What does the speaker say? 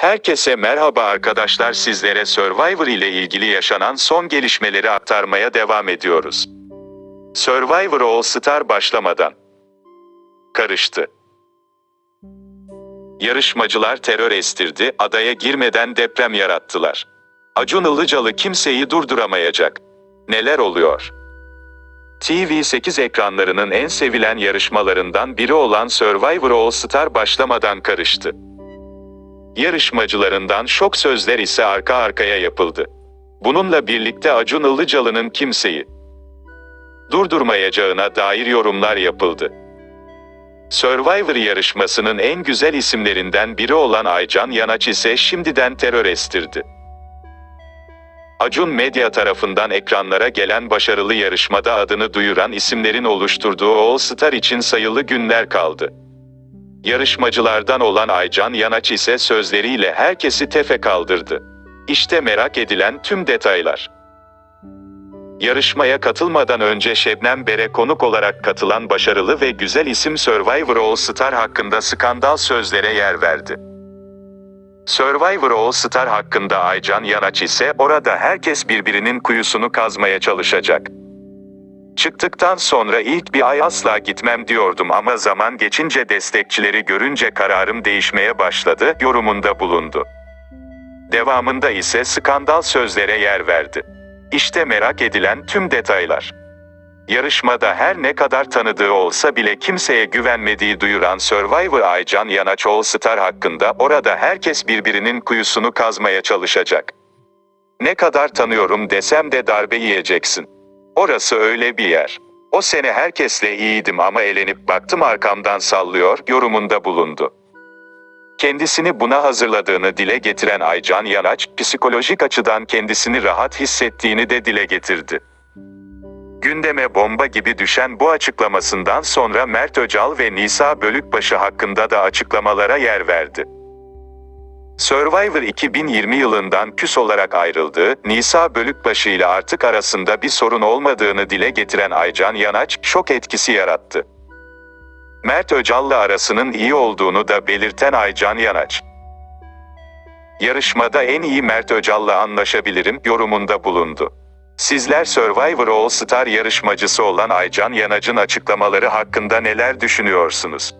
Herkese merhaba arkadaşlar sizlere Survivor ile ilgili yaşanan son gelişmeleri aktarmaya devam ediyoruz. Survivor All Star başlamadan karıştı. Yarışmacılar terör estirdi, adaya girmeden deprem yarattılar. Acun Ilıcalı kimseyi durduramayacak. Neler oluyor? TV8 ekranlarının en sevilen yarışmalarından biri olan Survivor All Star başlamadan karıştı. Yarışmacılarından şok sözler ise arka arkaya yapıldı. Bununla birlikte Acun Ilıcalı'nın kimseyi durdurmayacağına dair yorumlar yapıldı. Survivor yarışmasının en güzel isimlerinden biri olan Aycan Yanaç ise şimdiden terör estirdi. Acun Medya tarafından ekranlara gelen başarılı yarışmada adını duyuran isimlerin oluşturduğu All Star için sayılı günler kaldı. Yarışmacılardan olan Aycan Yanaç ise sözleriyle herkesi tefe kaldırdı. İşte merak edilen tüm detaylar. Yarışmaya katılmadan önce Şebnem Bere konuk olarak katılan başarılı ve güzel isim Survivor All Star hakkında skandal sözlere yer verdi. Survivor All Star hakkında Aycan Yanaç ise orada herkes birbirinin kuyusunu kazmaya çalışacak. Çıktıktan sonra ilk bir ay asla gitmem diyordum ama zaman geçince destekçileri görünce kararım değişmeye başladı yorumunda bulundu. Devamında ise skandal sözlere yer verdi. İşte merak edilen tüm detaylar. Yarışmada her ne kadar tanıdığı olsa bile kimseye güvenmediği duyuran Survivor Aycan Yanaç All Star hakkında orada herkes birbirinin kuyusunu kazmaya çalışacak. Ne kadar tanıyorum desem de darbe yiyeceksin. Orası öyle bir yer. O sene herkesle iyiydim ama elenip baktım arkamdan sallıyor yorumunda bulundu. Kendisini buna hazırladığını dile getiren Aycan Yanaç, psikolojik açıdan kendisini rahat hissettiğini de dile getirdi. Gündeme bomba gibi düşen bu açıklamasından sonra Mert Öcal ve Nisa Bölükbaşı hakkında da açıklamalara yer verdi. Survivor 2020 yılından küs olarak ayrıldığı, Nisa Bölükbaşı ile artık arasında bir sorun olmadığını dile getiren Aycan Yanaç, şok etkisi yarattı. Mert Öcal'la arasının iyi olduğunu da belirten Aycan Yanaç. Yarışmada en iyi Mert Öcal'la anlaşabilirim yorumunda bulundu. Sizler Survivor All Star yarışmacısı olan Aycan Yanac'ın açıklamaları hakkında neler düşünüyorsunuz?